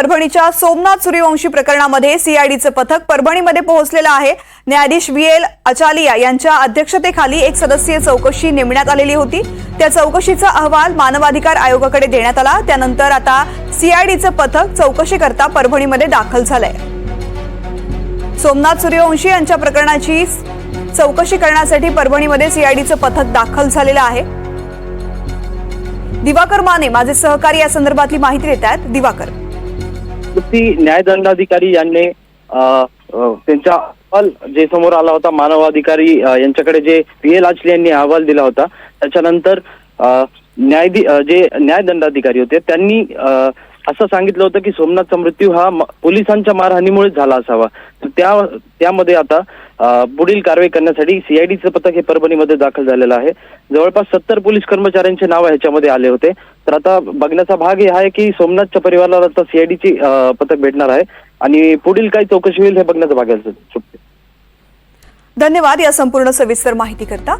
परभणीच्या सोमनाथ सूर्यवंशी प्रकरणामध्ये सीआयडीचं पथक परभणीमध्ये पोहोचलेलं आहे. न्यायाधीश व्ही एल अचालिया यांच्या अध्यक्षतेखाली एक सदस्यीय चौकशी नेमण्यात आलेली होती. त्या चौकशीचा अहवाल मानवाधिकार आयोगाकडे देण्यात आला. त्यानंतर आता सीआयडीचं पथक चौकशी करता परभणीमध्ये दाखल झालंय. सोमनाथ सूर्यवंशी यांच्या प्रकरणाची चौकशी करण्यासाठी परभणीमध्ये सीआयडीचं पथक दाखल झालेलं आहे. दिवाकर माने माझे सहकारी या संदर्भातली माहिती देत आहेत. दिवाकर. निवृत्ती न्यायदंडाधिकारी यांनी त्यांचा अहवाल जे समोर आला होता मानवाधिकारी यांच्याकडे जे पी एल आचले यांनी अहवाल दिला होता त्याच्यानंतर अ, न्यायाधी जे न्यायदंडाधिकारी होते त्यांनी असं सांगितलं होतं की सोमनाथचा मृत्यू हा पोलिसांच्या मारहाणीमुळेच झाला असावा. तर त्या त्यामध्ये आता पुढील कारवाई करण्यासाठी सीआयडीचं पथक हे परभणीमध्ये दाखल झालेलं आहे. जवळपास सत्तर पोलीस कर्मचाऱ्यांचे नाव ह्याच्यामध्ये आले होते. तर आता बघण्याचा भाग हा आहे की सोमनाथच्या परिवाराला आता सीआयडीची पथक भेटणार आहे. आणि पुढील काय चौकशी होईल हे बघण्याचा भाग आहे धन्यवाद या संपूर्ण सविस्तर माहिती करता